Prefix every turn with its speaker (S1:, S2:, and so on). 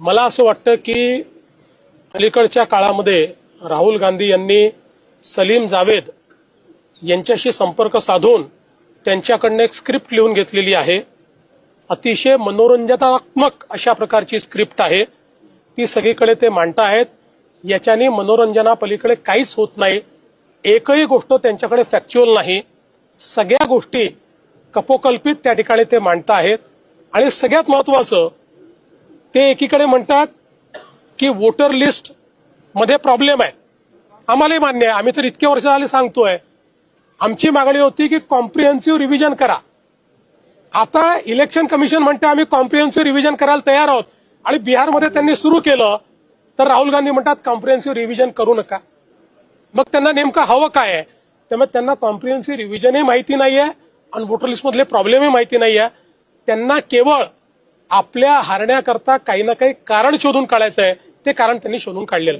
S1: मला असं वाटतं की अलीकडच्या काळामध्ये राहुल गांधी यांनी सलीम जावेद यांच्याशी संपर्क साधून त्यांच्याकडनं एक स्क्रिप्ट लिहून घेतलेली आहे. अतिशय मनोरंजनात्मक अशा प्रकारची स्क्रिप्ट आहे. ती सगळीकडे ते मांडताहेत. याच्याने मनोरंजनापलीकडे काहीच होत नाही. एकही गोष्ट त्यांच्याकडे फॅक्च्युअल नाही. सगळ्या गोष्टी कपोकल्पित त्या ठिकाणी ते मांडत आहेत आणि सगळ्यात महत्वाचं ते एकीकडे म्हणतात की वोटर लिस्टमध्ये प्रॉब्लेम आहे. आम्हालाही मान्य आहे. आम्ही तर इतके वर्ष झाले सांगतोय. आमची मागणी होती की कॉम्प्रिहेन्सिव्ह रिव्हिजन करा. आता इलेक्शन कमिशन म्हणते आम्ही कॉम्प्रिहेन्सिव्ह रिव्हिजन करायला तयार आहोत. आणि बिहारमध्ये त्यांनी सुरू केलं तर राहुल गांधी म्हणतात कॉम्प्रिहेन्सिव्ह रिव्हिजन करू नका. मग त्यांना नेमकं हवं काय आहे? त्यामुळे त्यांना कॉम्प्रिहेन्सिव्ह रिव्हिजनही माहिती नाहीये आणि वोटर लिस्टमधले प्रॉब्लेमही माहिती नाहीये. त्यांना केवळ आपल्या हारण्याकरता काही ना काही कारण शोधून काढायचं आहे. ते कारण त्यांनी शोधून काढलेलं